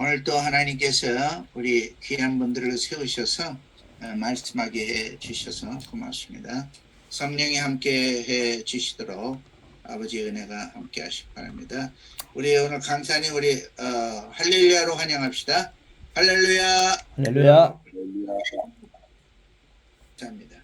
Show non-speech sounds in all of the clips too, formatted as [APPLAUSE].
오늘 또 하나님께서 우리 귀한 분들을 세우셔서 어, 말씀하게 해 주셔서 고맙습니다. 성령이 함께 해 주시도록 아버지 은혜가 함께 하시기 바랍니다. 우리 오늘 강사님 우리 어, 할렐루야로 환영합시다. 할렐루야. 할렐루야. 감사합니다.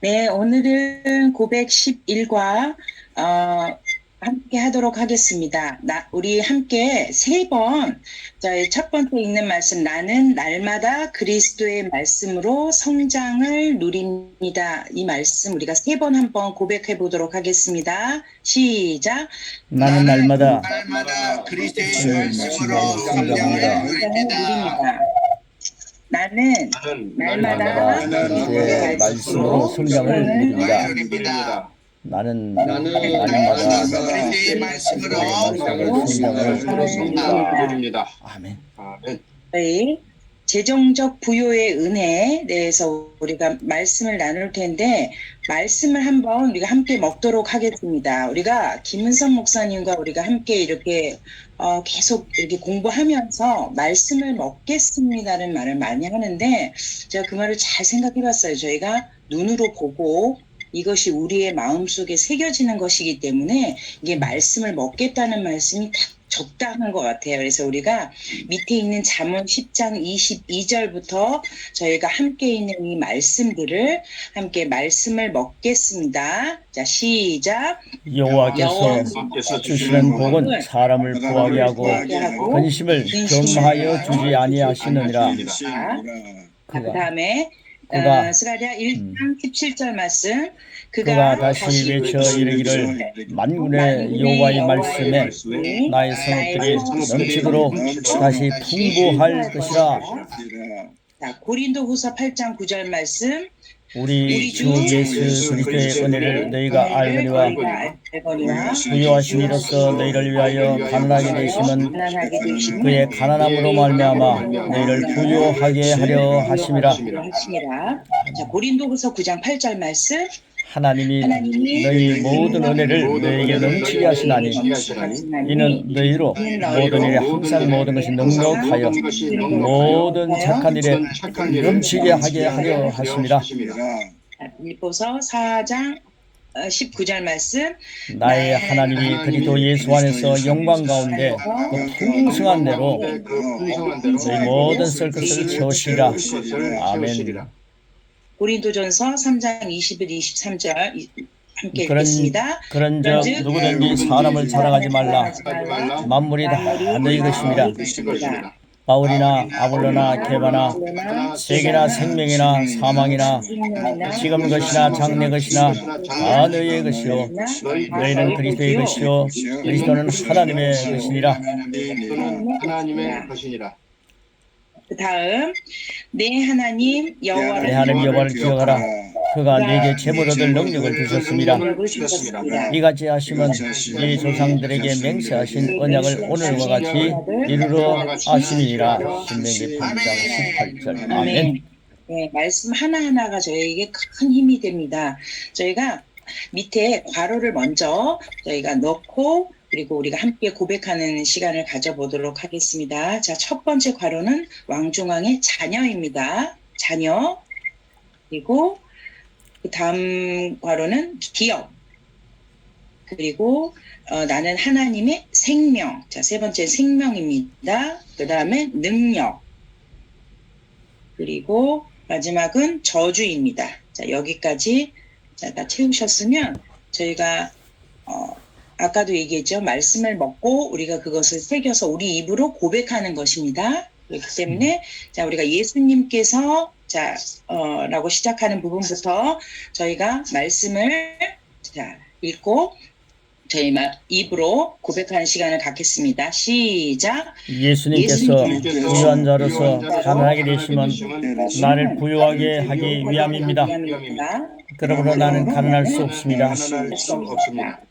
네, 오늘은 고백 11과 어, 함께 하도록 하겠습니다. 나, 우리 함께 세 번, 저희 첫 번째 읽는 말씀, 나는 날마다 그리스도의 말씀으로 성장을 누립니다. 이 말씀 우리가 세 번 한 번 고백해 보도록 하겠습니다. 시작. 나는 날마다 날마다 그리스도의 네, 말씀으로 성장을 누립니다. 누립니다. 나는 날마다 그리스도의 말씀으로 성장을 누립니다. 나는 나는 날마다 그리스도의 말씀으로 누립니다. 누립니다. 아멘. 아멘. 저희 재정적 부요의 은혜에 대해서 우리가 말씀을 나눌 텐데 말씀을 한번 우리가 함께 먹도록 하겠습니다. 우리가 김은성 목사님과 우리가 함께 이렇게 어, 계속 이렇게 공부하면서 말씀을 먹겠습니다는 말을 많이 하는데 제가 그 말을 잘 생각해봤어요. 저희가 눈으로 보고 이것이 우리의 마음속에 새겨지는 것이기 때문에 이게 말씀을 먹겠다는 말씀이 딱 적당한 것 같아요. 그래서 우리가 밑에 있는 잠언 10장 22절부터 저희가 함께 있는 이 말씀들을 함께 말씀을 먹겠습니다. 자, 시작. 여호와께서 주시는 복은 사람을 구하게 하고 근심을 경하여 주지 아니하시느니라. 자, 그 다음에 그가 어, 스가랴 1장 17절 말씀. 그가 다시 외쳐 이르기를 만군의 여호와의 말씀에 나의 성읍들이 넘치도록 다시 풍부할 것이라. 자, 고린도후서 8장 9절 말씀. 우리 주 예수 그리스도의 은혜를 너희가 알거니와 부여하신 이로써 너희를 위하여 가난하게 되심은 되시는 그의 가난함으로 말미암아 너희를 부유하게 하려 하심이라 하심이라. 자, 고린도후서 9장 8절 말씀. 하나님이 하나님이 너희 모든 은혜를 너희에게 넘치게 하시나니 이는 너희로 모든 일에 항상 모든 것이 넉넉하여 모든 착한 일에 넘치게 하게 하려 하심이라 자, 빌립보서 4장 어, 19절 말씀. 나의 하나님이 그리스도 예수 안에서 영광 가운데 그 풍성한 대로 너희 모든 쓸 것을 채우시리라. 아멘 고린도전서 3장 21, 23절 이- 함께 그런 읽겠습니다. 그런즉 누구든지 사람을 자랑하지 말라. 만물이 다 너희 것입니다. 바울이나 아볼로나 게바나 세계나 생명이나 사망이나 지금 것이나 장래 것이나 다 너희의 것이요. 너희는 그리스도의 것이요. 그리스도는 하나님의 것이니라. 하나님의 것이니라. 그 다음 내 하나님 여호와를 내 하나님 여호와를 기억하라. 그가 네게 제물 얻을 능력을 주셨습니다. 이같이 하심은 네 조상들에게 맹세하신 언약을 오늘과 같이 이루러 하심이니라. 신명기 8장 18절. 아멘. 네, 말씀 하나하나가 저희에게 큰 힘이 됩니다. 저희가 밑에 괄호를 먼저 저희가 넣고 그리고 우리가 함께 고백하는 시간을 가져보도록 하겠습니다. 자, 첫 번째 괄호는 왕중왕의 자녀입니다. 자녀. 그리고 그 다음 괄호는 기업. 그리고 어, 나는 하나님의 생명. 자, 세 번째 생명입니다. 그 다음에 능력. 그리고 마지막은 저주입니다. 자, 여기까지 자, 다 채우셨으면 저희가 어, 아까도 얘기했죠. 말씀을 먹고 우리가 그것을 새겨서 우리 입으로 고백하는 것입니다. 그렇기 때문에 자, 우리가 예수님께서 자, 어, 라고 시작하는 부분부터 저희가 말씀을 자, 읽고 저희 마- 입으로 고백하는 시간을 갖겠습니다. 시작. 예수님께서 부유한 자로서 가난하게 되심은 나를 부유하게 하기 위함입니다. 그러므로 나는 가난할 수 없습니다.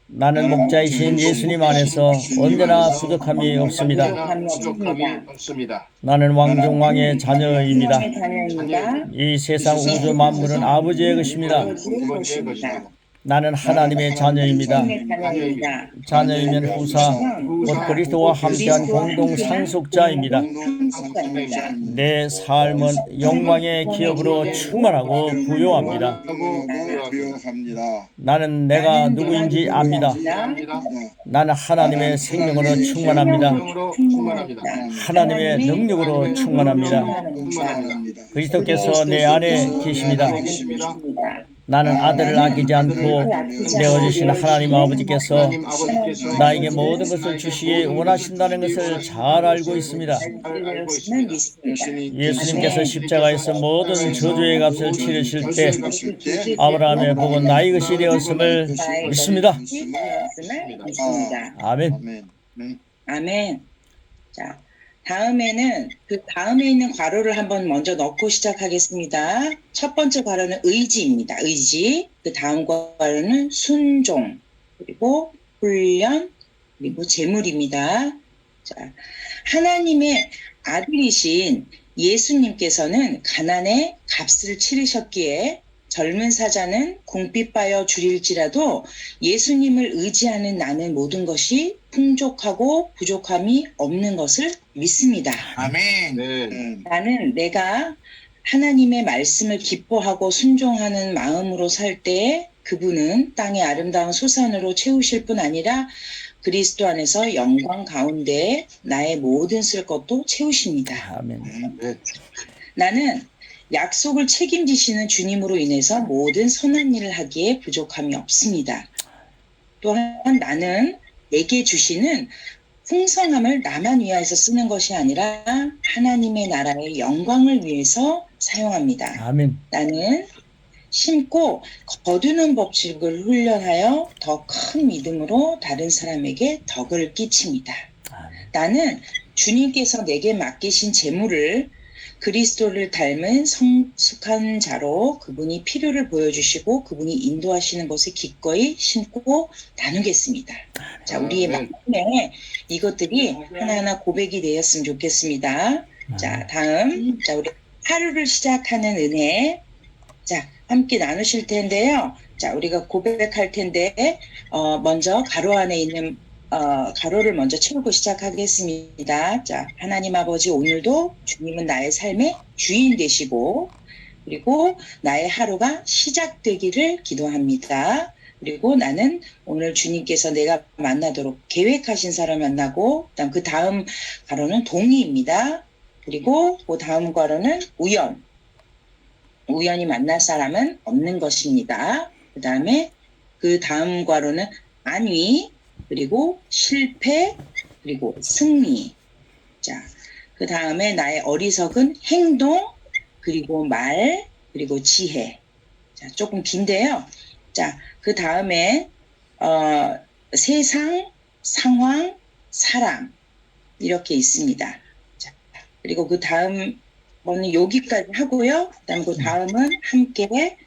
나는 목자이신 예수님 안에서 언제나 부족함이 없습니다. 나는 왕중왕의. 자녀입니다. 이 세상 우주 만물은 아버지의 것입니다. 나는 하나님의 자녀입니다. 자녀이면 후사, 곧 그리스도와 함께한 공동 상속자입니다. 내 삶은 영광의 기업으로 충만하고 부요합니다. 나는 내가 누구인지 압니다. 나는 하나님의 생명으로 충만합니다. 하나님의 능력으로. 충만합니다. 그리스도께서 내 안에 계십니다. 나는 아들을 아끼지 않고 내어주신 하나님 아버지께서 나에게 모든 것을 주시기 원하신다는 것을 잘 알고 있습니다. 예수님께서 십자가에서 모든 저주의 값을 치르실 때 아브라함의 복은 나의 것이 되었음을 믿습니다. 아멘. 아멘. 네. 아멘. 자, 다음에는 그 다음에 있는 괄호를 한번 먼저 넣고 시작하겠습니다. 첫 번째 괄호는 의지입니다. 의지. 그 다음 괄호는 순종. 그리고 훈련. 그리고 재물입니다. 자, 하나님의 아들이신 예수님께서는 가난의 값을 치르셨기에 젊은 사자는 궁핍하여 줄일지라도 예수님을 의지하는 나는 모든 것이 풍족하고 부족함이 없는 것을 믿습니다. 아멘. 네. 음, 나는 내가 하나님의 말씀을 기뻐하고 순종하는 마음으로 살때 그분은 땅의 아름다운 소산으로 채우실 뿐 아니라 그리스도 안에서 영광 가운데 나의 모든 쓸 것도 채우십니다. 아멘. 네. 나는 약속을 책임지시는 주님으로 인해서 모든 선한 일을 하기에 부족함이 없습니다. 또한 나는 내게 주시는 풍성함을 나만 위하여서 쓰는 것이 아니라 하나님의 나라의 영광을 위해서 사용합니다. 아멘. 나는 심고 거두는 법칙을 훈련하여 더 큰 믿음으로 다른 사람에게 덕을 끼칩니다. 아멘. 나는 주님께서 내게 맡기신 재물을 그리스도를 닮은 성숙한 자로 그분이 필요를 보여주시고 그분이 인도하시는 것을 기꺼이 심고 나누겠습니다. 자, 우리의 네. 마음에 이것들이 하나하나 고백이 되었으면 좋겠습니다. 자, 다음. 자, 우리 하루를 시작하는 은혜. 자, 함께 나누실 텐데요. 자, 우리가 고백할 텐데, 어, 먼저 가로 안에 있는 어, 가로를 먼저 채우고 시작하겠습니다. 자, 하나님 아버지 오늘도 주님은 나의 삶의 주인 되시고 그리고 나의 하루가 시작되기를 기도합니다. 그리고 나는 오늘 주님께서 내가 만나도록 계획하신 사람 만나고 그다음 그 다음 가로는 동의입니다. 그리고 그 다음 가로는 우연. 우연히 만날 사람은 없는 것입니다. 그 다음에 그 다음 괄호는 안위, 그리고 실패, 그리고 승리. 자, 그 다음에 나의 어리석은 행동, 그리고 말, 그리고 지혜. 자, 조금 긴데요. 자, 그 다음에, 어, 세상, 상황, 사람. 이렇게 있습니다. 자, 그리고 그 다음, 거는 여기까지 하고요. 그 다음 그 다음은 함께,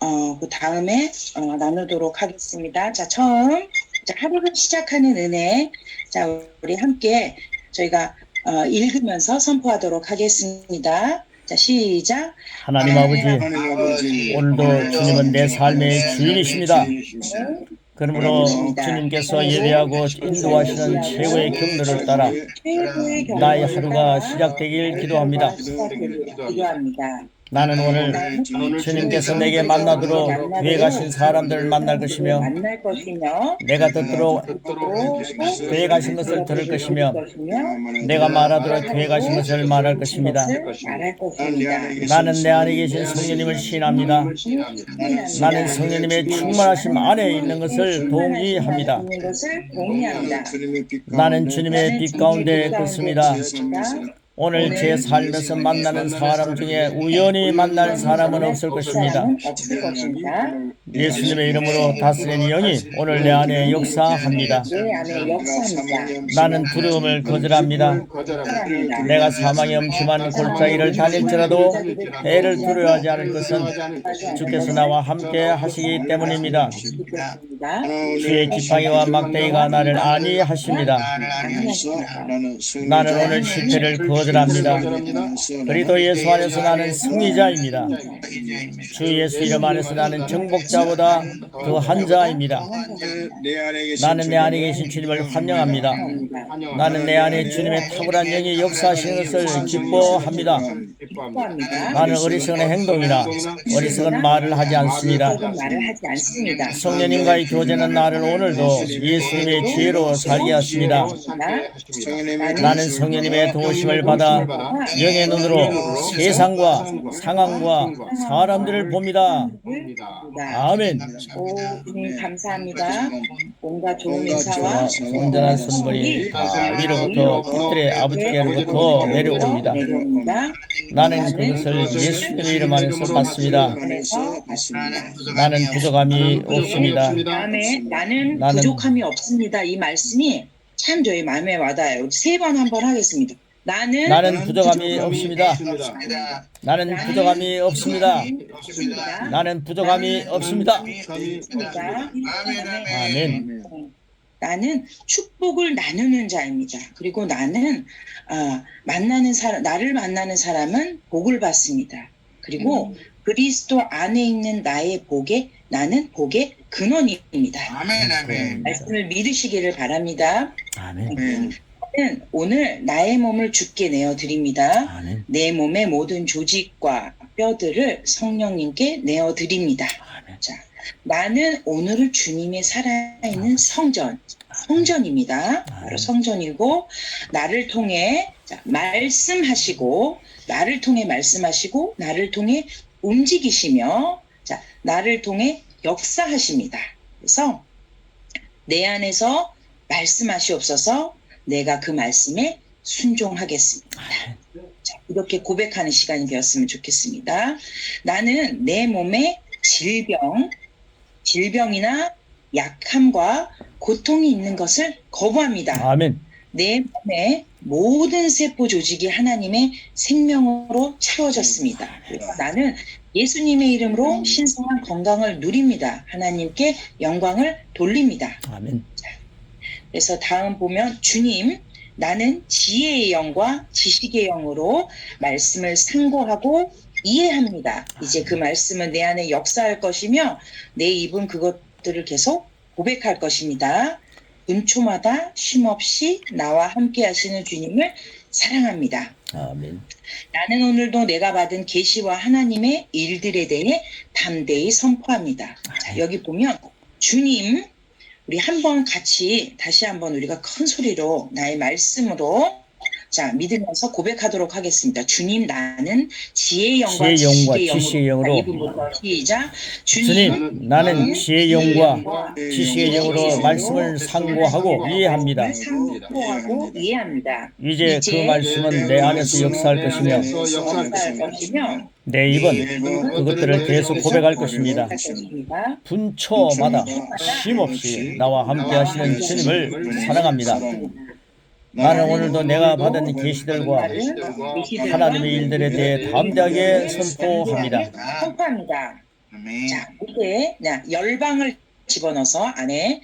어, 그 다음에, 어, 나누도록 하겠습니다. 자, 처음, 자, 하루를 시작하는 은혜. 자, 우리 함께 저희가 어, 읽으면서 선포하도록 하겠습니다. 자, 시작. 하나님 아버지, 하나님 아버지, 오늘도 주님은 내 삶의 주인이십니다. 그러므로. 주님께서 예배하고 인도하시는 최고의 경로를 따라 나의 하루가 시작되길 기도합니다. 나는 오늘 주님께서 내게 만나도록 계획하신 사람들을 만날 것이며 내가 듣도록 또 계획하신 것을 들을 것이며 내가 말하도록 계획하신 것을 말할 것입니다. 나는 내 안에 계신 성령님을 신합니다. 나는 성령님의 충만하심 안에 있는 것을 동의합니다. 있는 것을 동의합니다. 나는 주님의 빛 가운데 걷습니다. 오늘 제 삶에서 만나는 사람 중에 우연히 만날 사람은 없을 것입니다. 예수님의 이름으로 다스리는 영이 오늘 내 안에 역사합니다. 내 안에 역사합니다. 나는 두려움을 거절합니다. 내가 사망의 엄침한 골짜기를 다닐지라도 해를 두려워하지 않을 것은 주께서 나와 함께 하시기 때문입니다. 주의 지팡이와 막대기가 나를 안위하십니다. 나는 오늘 실패를 거절합니다. 그리도 예수 안에서 나는 승리자입니다. 주 예수 이름 안에서 나는 정복자 나보다 더 한 자입니다. 나는 내 안에 계신 주님을 환영합니다. 나는 내 안에 주님의 탁월한 영이 역사하시는 것을 기뻐합니다. 나는 어리석은 행동이나 어리석은 말을 하지 않습니다. 어리석은 말을 하지 않습니다. 성령님과의 교제는 나를 오늘도 예수님의 지혜로 살게 하십니다. 나는 성령님의 도우심을 받아 영의 눈으로 세상과 상황과 사람들을 봅니다. 아 멘. 오, 주님 감사합니다. 뭔가 좋은 인사와 온전한 선물이 다 위로부터 빛들의 아버지께로부터 내려옵니다. 내려옵니다. 나는 그것을 예수님의 이름 안에서 받습니다. 나는 부족함이 없습니다. 나는- 부족함이 없습니다. 이 말씀이 참 저희 마음에 와닿아요. 세 번 한 번 하겠습니다. 나는 나는 부족함이 없습니다. 없습니다. 나는 부족함이 없습니다. 없습니다. 나는 부족함이 없습니다. 아멘. 나는 축복을 나누는 자입니다. 그리고 나는 아, 만나는 사람, 나를 만나는 사람은 복을 받습니다. 그리고 그리스도 안에 있는 나의 복에 나는 복의 근원입니다. 아멘 아멘. 말씀을 믿으시기를 바랍니다. 아멘. 저 는 오늘 나의 몸을 주께 내어 드립니다. 아멘. 내 몸의 모든 조직과 뼈들을 성령님께 내어 드립니다. 아멘. 자, 나는 오늘을 주님의 살아있는 성전, 성전입니다. 바로 성전이고, 나를 통해 자, 말씀하시고, 나를 통해 말씀하시고, 나를 통해 움직이시며, 자, 나를 통해 역사하십니다. 그래서 내 안에서 말씀하시옵소서 내가 그 말씀에 순종하겠습니다. 자, 이렇게 고백하는 시간이 되었으면 좋겠습니다. 나는 내 몸에 질병, 질병이나 약함과 고통이 있는 것을 거부합니다. 아멘. 내 몸의 모든 세포 조직이 하나님의 생명으로 채워졌습니다. 그래서 나는 예수님의 이름으로 신성한 건강을 누립니다. 하나님께 영광을 돌립니다. 아멘. 그래서 다음 보면 주님 나는 지혜의 영과 지식의 영으로 말씀을 상고하고 이해합니다. 이제 그 말씀은 내 안에 역사할 것이며 내 입은 그것들을 계속 고백할 것입니다. 분초마다 쉼없이 나와 함께 하시는 주님을 사랑합니다. 아멘. 나는 오늘도 내가 받은 계시와 하나님의 일들에 대해 담대히 선포합니다. 자, 여기 보면 주님 우리 한번 같이 다시 한번 우리가 큰 소리로 나의 말씀으로 자 믿으면서 고백하도록 하겠습니다. 주님 나는 지혜의 영과 지혜의 영과 지식의 영으로 이분부터 시작 주님, 나는 지혜의 영과 지식의 영으로 말씀을 상고하고 이해합니다. 상고하고 이해합니다. 이제 그 말씀은 내 안에서 역사할 것이며 내 입은 그것들을 계속 고백할 것입니다. 것입니다. 분초마다 쉼없이 나와 함께 하시는 주님을 사랑합니다. 나는 오늘도 내가 받은 계시들과 하나님의 일들에 대해 담대하게 선포합니다. 선포합니다. 자, 이제 자, 열방을 집어넣어서 안에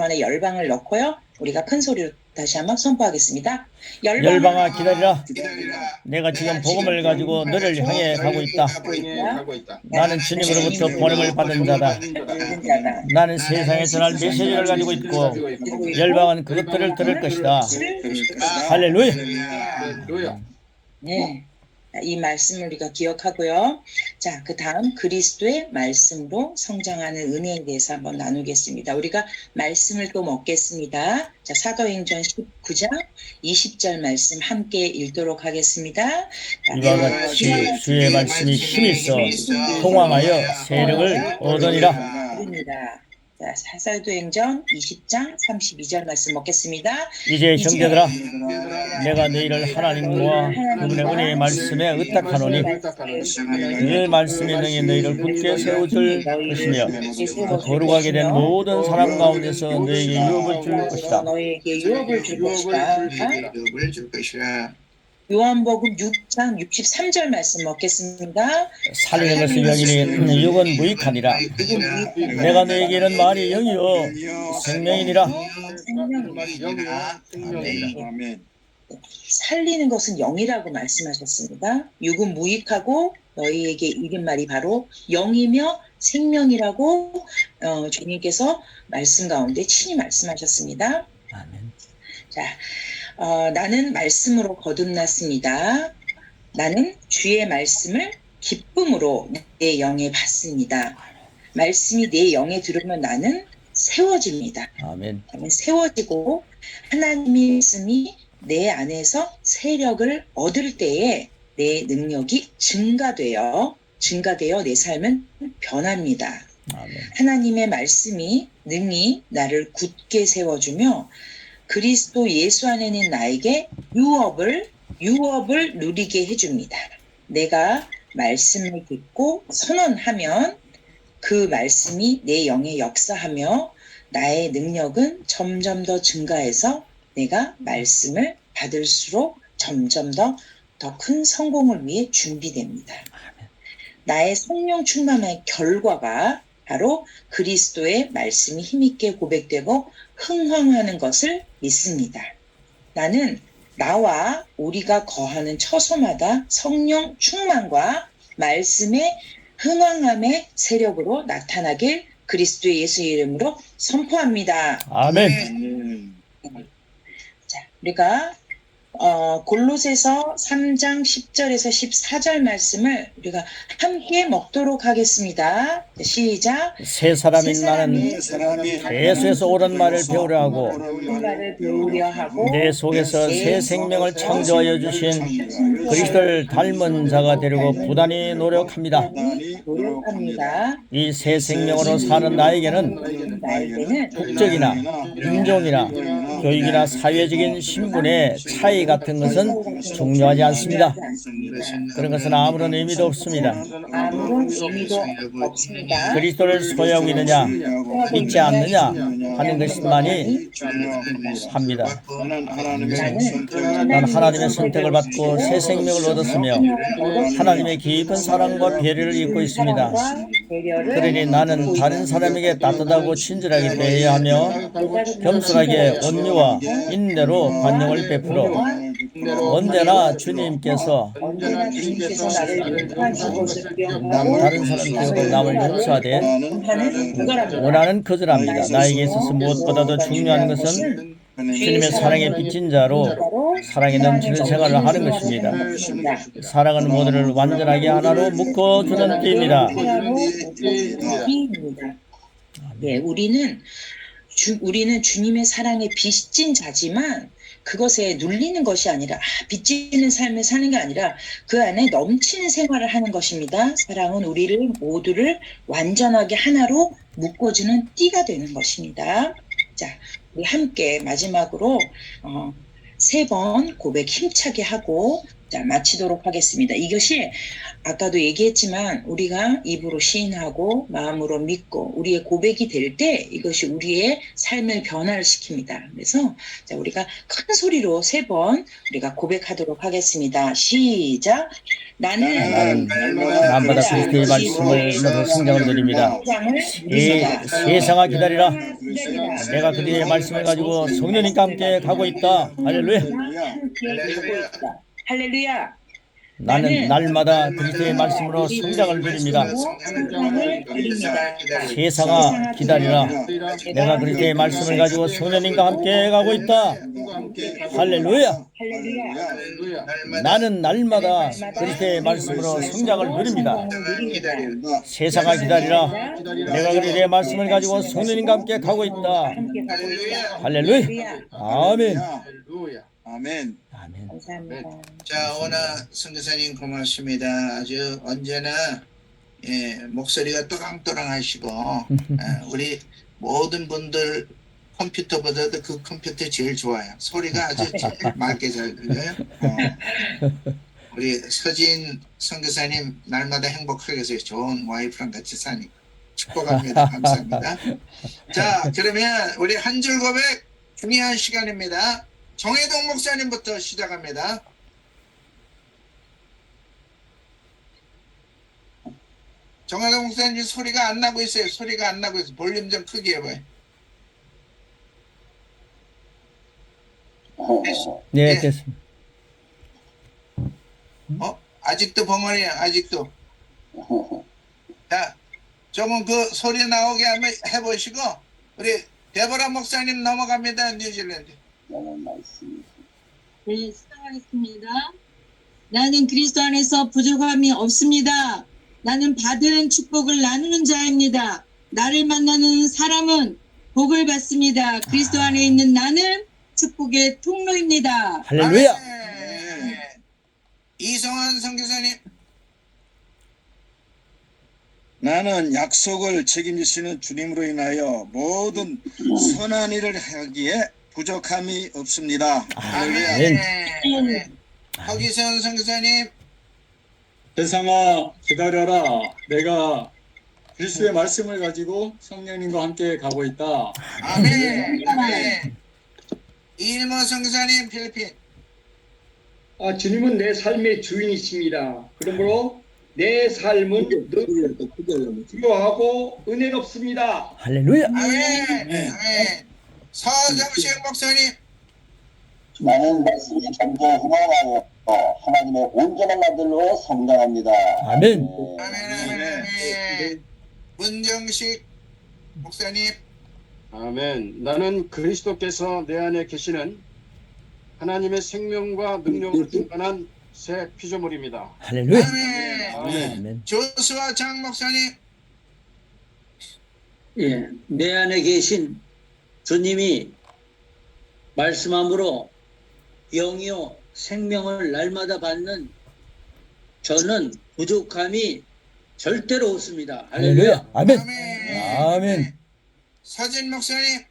안에 열방을 넣고요. 우리가 큰 소리로 다시 한번 선포하겠습니다. 열방아 기다리라. 기다리라. 내가 지금 복음을 가지고 너를 향해 가고 있다. 나는 주님으로부터 보냄을 받은 자다. 나는 세상에 전할 메시지를 가지고 있고 열방은 그것들을 들을 것이다. 할렐루야. 할렐루야. 네. 자, 이 말씀을 우리가 기억하고요. 자, 그 다음 그리스도의 말씀으로 성장하는 은혜에 대해서 한번 나누겠습니다. 우리가 말씀을 또 먹겠습니다. 자, 사도행전 19장 20절 말씀 함께 읽도록 하겠습니다. 자, 이와 같이 주의 말씀이 힘이 있어 통황하여 세력을 얻으니라. 드립니다. 자, 사도행전 20장 32절 말씀 먹겠습니다. 이제 형제들아 내가 너희를 하나님과 그분의 은혜의 말씀에 의탁하노니 그 말씀의 능히 너희를 굳게 세워줄 것이며 그 거룩하게 된 모든 사람 가운데서 너희에게 유업을 줄 것이다. 너희에게 유업을 줄 것이다. 요한복음 6장 63절 말씀 먹겠습니다. 살리는 것은 영이니 육은 무익하니라. 내가 너희에게 이런 말이 영이요 생명이니라. 생명이니라. 아멘. 살리는 것은 영이라고 말씀하셨습니다. 육은 무익하고 너희에게 이른 말이 바로 영이며 생명이라고 어, 주님께서 말씀 가운데 친히 말씀하셨습니다. 아멘. 자, 어, 나는 말씀으로 거듭났습니다. 나는 주의 말씀을 기쁨으로 내 영에 받습니다. 말씀이 내 영에 들으면 나는 세워집니다. 아멘. 나는 세워지고 하나님의 말씀이 내 안에서 세력을 얻을 때에 내 능력이 증가되어 증가되어 내 삶은 변합니다. 아멘. 하나님의 말씀이 능히 나를 굳게 세워주며 그리스도 예수 안에 있는 나에게 유업을 유업을 누리게 해줍니다. 내가 말씀을 듣고 선언하면 그 말씀이 내 영에 역사하며 나의 능력은 점점 더 증가해서 내가 말씀을 받을수록 점점 더 더 큰 성공을 위해 준비됩니다. 나의 성령 충만의 결과가 바로 그리스도의 말씀이 힘있게 고백되고 흥황하는 것을 믿습니다. 나는 나와 우리가 거하는 처소마다 성령 충만과 말씀의 흥황함의 세력으로 나타나길 그리스도의 예수 이름으로 선포합니다. 아멘. 음. 자, 우리가 어, 골로새서 3장 10절에서 14절 말씀을 우리가 함께 먹도록 하겠습니다. 자, 시작. 세 사람인 세 나는 예수에서 옳은 말을 배우려 하고 내 속에서 새 생명을 창조하여 주신 그리스도를 닮은 자가 되려고 부단히 노력합니다. 노력합니다. 이새 생명으로 사는 나에게는 나에게는 국적이나 인종이나 교육이나 사회적인 신분의 차이 같은 것은 중요하지 않습니다. 그런 것은 아무런 의미도 없습니다. 그리스도를 소유하고 있느냐 믿지 않느냐 하는 것만이 합니다. 난 하나님의 선택을 받고 새 생명을 얻었으며 하나님의 깊은 사랑과 배려를 입고 있습니다. 그러니 나는 다른 사람에게 따뜻하고 친절하게 대해야 하며 겸손하게 온유와 인내로 관용을 베풀어 언제나 주님께서 다른 사람 기억을 남을 그거랍니다. 원하는 거절합니다. 나에게 있어서 무엇보다도 중요한 것은 주님의 사랑에 빚진 자로 사랑에 넘치는 생활을 하는 것입니다. 사랑은 모두를 완전하게 하나로 묶어주는 띠입니다. 띠입니다. 예, 우리는 주, 우리는 주님의 사랑에 빚진 자지만 그것에 눌리는 것이 아니라 아, 빚지는 삶을 사는 게 아니라 그 안에 넘치는 생활을 하는 것입니다. 사랑은 우리를 모두를 완전하게 하나로 묶어주는 띠가 되는 것입니다. 자, 함께 마지막으로 어, 세 번 고백 힘차게 하고 자, 마치도록 하겠습니다. 이것이 아까도 얘기했지만 우리가 입으로 시인하고 마음으로 믿고 우리의 고백이 될 때 이것이 우리의 삶을 변화를 시킵니다. 그래서 자, 우리가 큰 소리로 세 번 우리가 고백하도록 하겠습니다. 시작. 나는 날마다 그리스도의 말씀을 성장을 누립니다. 이 세상아 기다리라. 내가 그들의 말씀을 가지고 성령님과 함께 가고 있다. 할렐루야. 할렐루야. 나는 날마다 그리스도의 말씀으로 성장을 누립니다. 세상아 기다리라. 내가 그리스도의 말씀을 가지고 성령님과 함께 가고 있다. 할렐루야. 나는 날마다 그리스도의 말씀으로 성장을 누립니다. 세상아 기다리라. 내가 그리스도의 말씀을 가지고 성령님과 함께 가고 있다. 함께 가고 있다. 할렐루야. 아멘. 아멘. 아멘. 감사합니다. 자, 오늘 선교사님 고맙습니다. 아주 언제나 예, 목소리가 또랑또랑하시고 [LAUGHS] 예, 우리 모든 분들 컴퓨터보다도 그 컴퓨터 제일 좋아요. 소리가 아주 제일 맑게 잘 들려요. 어. [LAUGHS] 우리 서진 선교사님 날마다 행복하게 해서 좋은 와이프랑 같이 사니까 축복합니다. 감사합니다. [LAUGHS] 자, 그러면 우리 한 줄 고백 중요한 시간입니다. 정혜동 목사님부터 시작합니다. 정혜동 목사님 소리가 안 나고 있어요. 소리가 안 나고 있어요. 볼륨 좀 크게 해봐요. 네, 됐습니다. 어? 아직도 벙어리야. 아직도. 자, 조금 그 소리 나오게 한번 해보시고 우리 데보라 목사님 넘어갑니다 뉴질랜드. 네, 시작하겠습니다. 나는 그리스도 안에서 부족함이 없습니다. 나는 받은 축복을 나누는 자입니다. 나를 만나는 사람은 복을 받습니다. 그리스도 안에 있는 나는 축복의 통로입니다. 할렐루야. 아멘. 이성환 선교사님. 나는 약속을 책임지시는 주님으로 인하여 모든 선한 일을 하기에 부족함이 없습니다. 할렐루야. 아멘. 아멘. 허기선 선교사님. 세상아 기다려라 내가 그리스도의 말씀을 가지고 성령님과 함께 가고 있다 아멘. 아멘. 이일모 선교사님 필리핀. 아, 주님은 내 삶의 주인이십니다. 그러므로 내 삶은 늘 필요하고 은혜롭습니다. 할렐루야. 아멘. 아멘. 서정식 목사님. 나는 말씀이 전도하나하여 하나님의 온전한 아들로 성장합니다. 아멘. 아멘. 아멘. 아멘. 문정식 목사님. 아멘. 나는 그리스도께서 내 안에 계시는 하나님의 생명과 능력을 충만한 새 피조물입니다. 할렐루야. 아멘. 아멘. 아멘. 조수아 장 목사님. 예, 내 안에 계신 주님이 말씀함으로 영이요 생명을 날마다 받는 저는 부족함이 절대로 없습니다. 할렐루야. 아멘. 아멘. 아멘. 서진 목사님.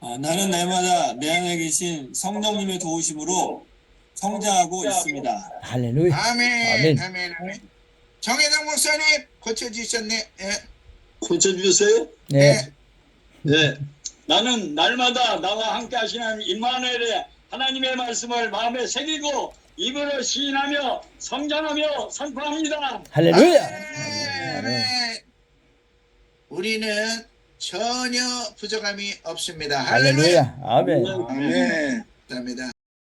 아, 나는 날마다 내 안에 계신 성령님의 도우심으로 성장하고 있습니다. 할렐루야. 아멘. 아멘. 아멘. 아멘. 정혜정 목사님 고쳐주셨네. 예. 고쳐주셨어요? 네. 네. 나는 날마다 나와 함께 하시는 임마누엘의 하나님의 말씀을 마음에 새기고 입으로 시인하며 성장하며 선포합니다. 할렐루야. 아멘. 아멘. 우리는 전혀 부족함이 없습니다. 할렐루야. 아멘. 아멘. 감사합니다.